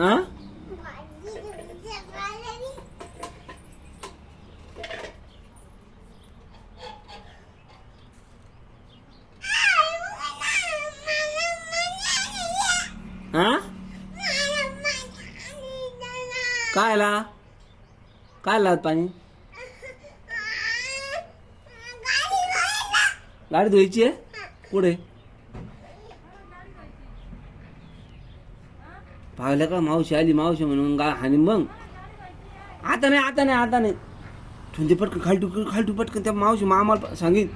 हा? हा? काय आला काय आला पाणी? गाडी धुवायची आहे? पुढे पाहिलं का मावशी आली मावशी म्हणून गा आणि मग? आता नाही आता नाही आता नाही. ठुंदे पटकन खालटू खालटू पटकन त्या मावशी मामाला सांगेन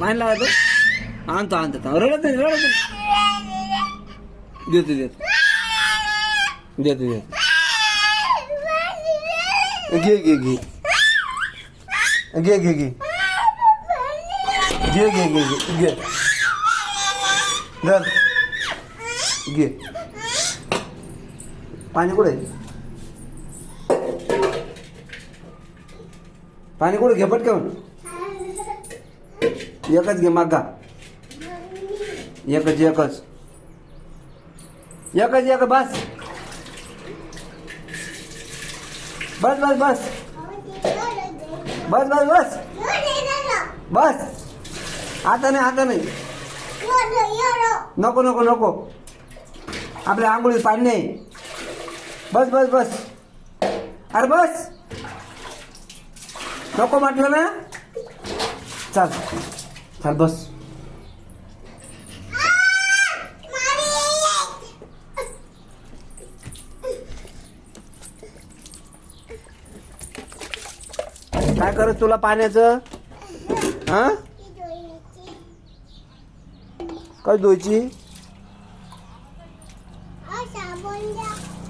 पाणी लागत आणतो आणतो रडत नाही रडत नाही. देतो देतो. देतो देतो. घे घे घे. घे घे घे. घे घे घे घे घे. धर घे. पाणी कुठे? पाणी कुठे? घे पटकन. एकच घे मागा एकच एकच. एकच एक बस. बस बस बस. बस बस बस. बस. आता नाही आता नाही नको नको नको. आपल्या आंघोळीत पाणी नाही. बस बस बस. अरे बस. नको म्हटलं ना? चाल. चाल बस. काय करत तुला पाण्याचं? हा? काय धुवायची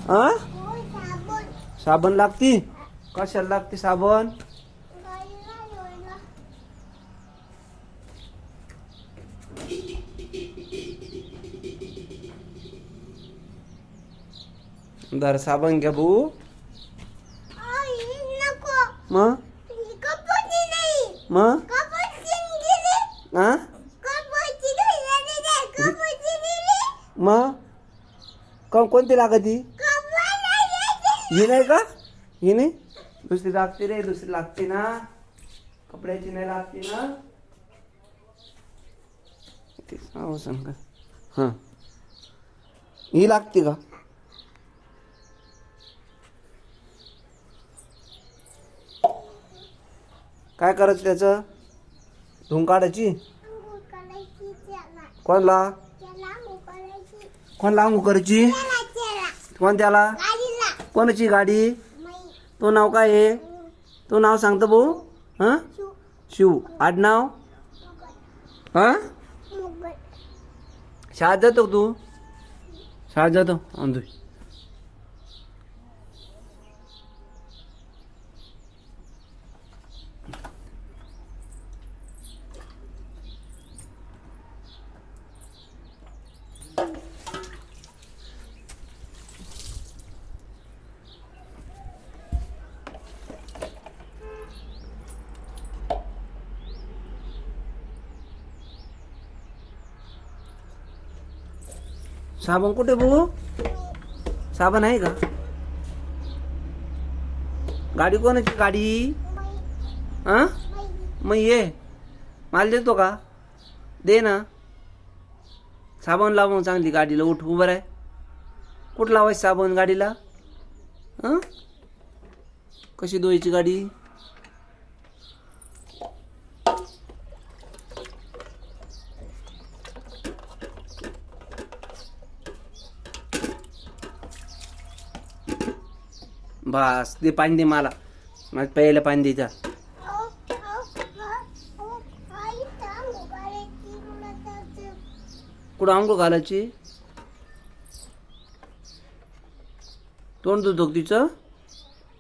हा साबण लागती कशाला लागते साबण दर साबण घ्या भाऊ मग मग हा मग कोणती लागती? ही नाही का? ही नाही? दुसरी लागते रे दुसरी लागते ना. कपड्याची नाही लागते ना. ते सांगू का? हां. ही लागते का? काय करायचं त्याचं? धुवून काढायची? कोणला? कोण अंगू करायची कोण त्याला? कोणाची गाडी? तो नाव काय आहे? तो नाव सांगतो भाऊ. हां? शिव. आडनाव हां? शाळेत जातो तू? शाळेत जातो. अंधू साबण कुठे भाऊ साबण आहे का? गाडी कोणाची? गाडी? हां मग ये. माल देतो का? दे ना. साबण लाव मग चांगली गाडीला. उठ उभं आहे कुठं लावायची साबण गाडीला? हां कशी धुवायची गाडी? बस दे पाणी दे मला. मला प्यायला पाणी द्यायचा कुठं आंघोळ घालायची? तोंड का तिचं?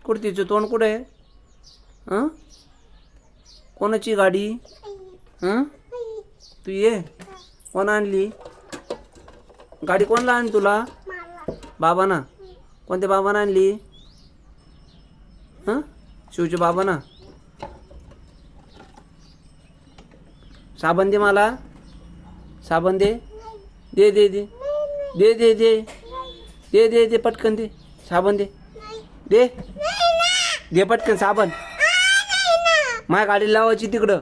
कुठं तिचं तोंड कुठं आहे? हां? कोणाची गाडी? हां? तू ये. कोण आणली? गाडी कोणला आणली तुला? बाबाना. कोणत्या बाबानं आणली? शिवचे बाबा ना साबण दे मला. साबण दे दे दे. दे दे दे. दे दे दे दे पटकन दे. साबण दे. दे दे पटकन साबण. माझ्या गाडी लावायची तिकडं.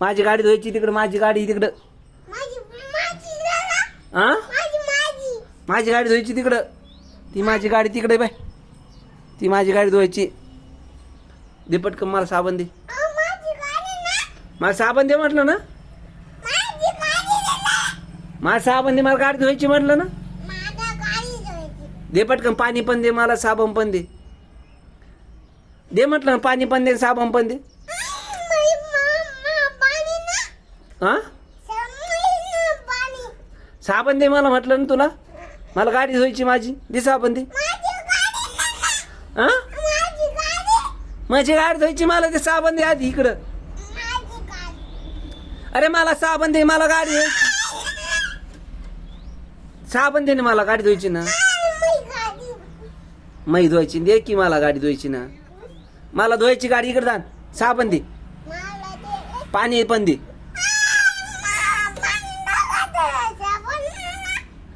माझी गाडी धुवायची तिकडं माझी गाडी तिकडं. हा माझी गाडी धुवायची तिकडं. ती माझी गाडी तिकडे बाय. ती माझी गाडी धुवायची. दे पटकन मला साबण दे. मला साबण दे म्हटलं ना. मला साबण दे मला गाडी धुवायची म्हटलं ना. दे पटकन पाणी पण दे मला साबण पण दे. दे म्हटलं ना पाणी पण दे साबण पण दे. हा? साबण दे मला म्हटलं ना तुला. मला गाडी धुवायची माझी. दे साबण दे. हा? माझी गाडी धुवायची मला ते साबण दे आधी इकडं. अरे मला साबण दे मला गाडी साबण दे ना मला गाडी धुवायची ना. मै धुवायची दे की मला गाडी धुवायची ना. मला धुवायची गाडी इकडे जा. साबण दे. पाणी पण दे.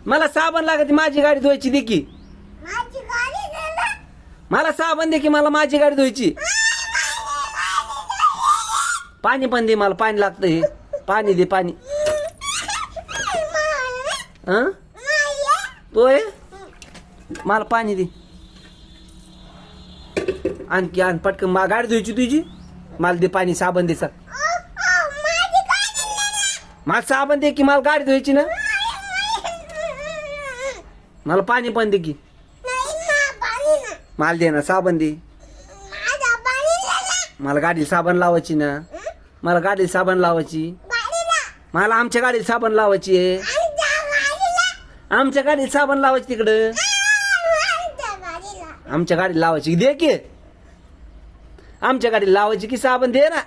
मला साबण लागत माझी गाडी धुवायची दे की. मला साबण दे की मला माझी गाडी धुवायची. पाणी पण दे मला पाणी लागतं हे पाणी दे पाणी. हा? तो आहे मला पाणी दे. आणखी आण पटकन मा गाडी धुवायची तुझी. मला दे पाणी साबण दे सर. मला साबण दे की मला गाडी धुवायची ना? मला पाणी पण दे की. माल दे ना साबण दे. मला गाडीला साबण लावायची ना. मला गाडीला साबण लावायची. मला आमच्या गाडीला साबण लावायची आहे. आमच्या गाडीला साबण लावायची तिकडं. आमच्या गाडीला लावायची. दे की. आमच्या गाडीला लावायची की साबण दे ना.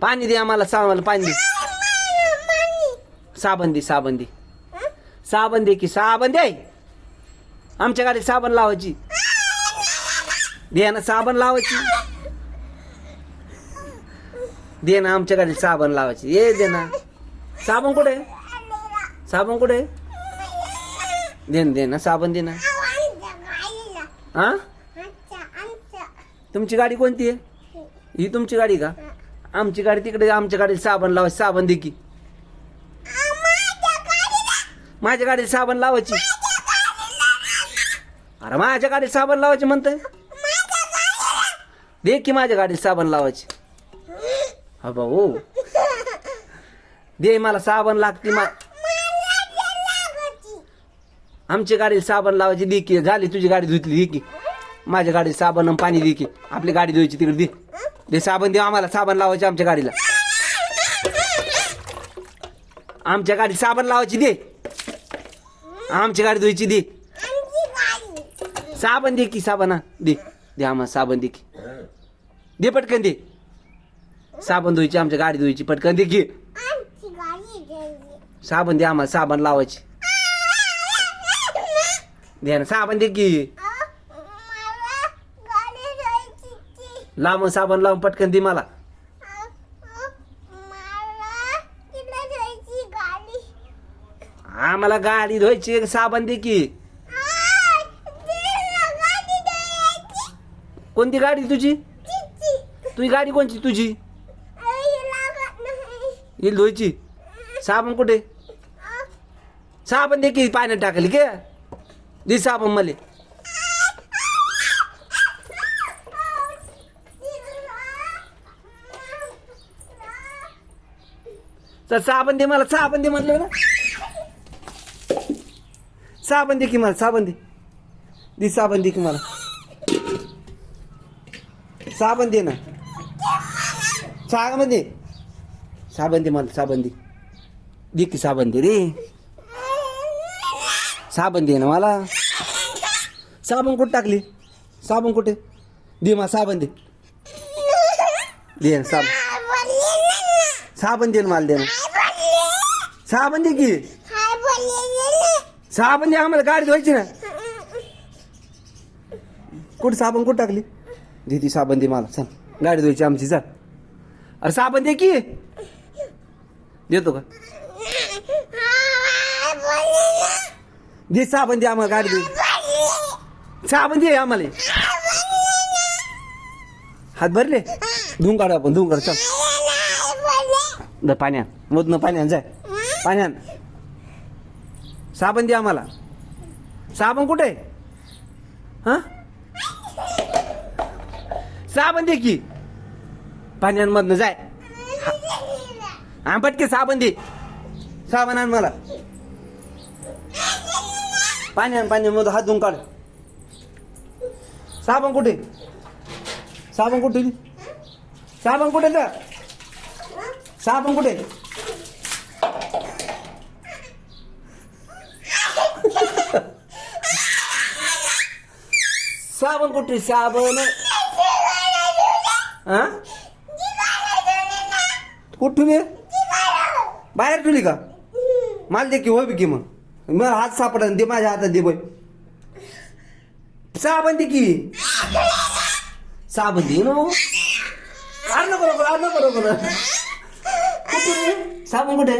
पाणी दे आम्हाला साबणाला पाणी दे. साबण दे साबण दे. साबण दे की साबण दे. आमच्या गाडीत साबण लावायची. दे ना साबण लावायची. दे ना आमच्या गाडीत साबण लावायची. ये दे ना साबण कुठे? साबण कुठे? दे ना दे ना साबण दे ना हा तुमची गाडी कोणती आहे? ही तुमची गाडी का? आमची गाडी तिकडे आमच्या गाडीत साबण लावायची. साबण दे की. माझ्या गाडीत साबण लावायची. अरे माझ्या गाडीत साबण लावायची म्हणतोय. दे की माझ्या गाडीत साबण लावायची. हा भाऊ दे मला साबण लागते मा आमच्या गाडीला साबण लावायची दे की. झाली तुझी गाडी धुतली दे की. माझ्या गाडीत साबण आणि पाणी दे की. आपली गाडी धुवायची तिकडे दे. दे साबण दे आम्हाला साबण लावायची आमच्या गाडीला. आमच्या गाडीत साबण लावायची दे. आमची गाडी धुवायची दे. साबण दे की साबण. दे. दे आम्हाला साबण दे की. दे पटकन दे. साबण धुवायची आमच्या गाडी धुवायची. पटकन दे की. साबण दे आम्हाला साबण लावायची. दे ना साबण दे की. लांब साबण लावून पटकन दे मला. आम्हाला गाडी धुवायची साबण दे की. कोणती गाडी तुझी? तुझी गाडी कोणची तुझी? येईल धुवायची. साबण कुठे? साबण दे की पाण्यात टाकली के दे साबण मले. तर साबण दे मला साबण दे म्हणलं ना. साबण दे की मला साबण दे. दे साबण दे की मला. साबण दे ना? साबण दे साबण दे मला साबण दे दे की साबण दे रे. साबण दे ना मला? साबण कुठे टाकली? साबण कुठे? दे मला साबण दे दे ना साबण. साबण दे ना मला दे ना. साबण दे की? साबण दे आम्हाला गाडी धुवायची ना. कुठं साबण कुठं टाकली? दीदी साबण दे मला चल. गाडी धुवायची आमची चल. अरे साबण दे की? देतो का? दे साबण दे आम्हाला गाडी दे साबण दे आम्हाला. हात भरले? धुवून काढू आपण धुवून काढू चल. द पाण्यात मधनं पाण्यात जाय पाण्यात. साबण दे आम्हाला. साबण कुठे आहे? हां? साबण दे की. पाण्यांमधनं जाय. हा पटके साबण दे साबण आण मला. पाण्यान पाण्यामध्ये हात धुवून काढ साबण कुठे? साबण कुठे? साबण कुठे तर? साबण कुठे? साबण कुठे? साबण हा कुठून ये? बाहेर ठेवली का? मला दे की हो बी की मग. मला हात सापडा दे माझ्या हातात दे बाई साबण दे की. साबण दे ना. आर नको नको आर नको नको. साबण कुठे?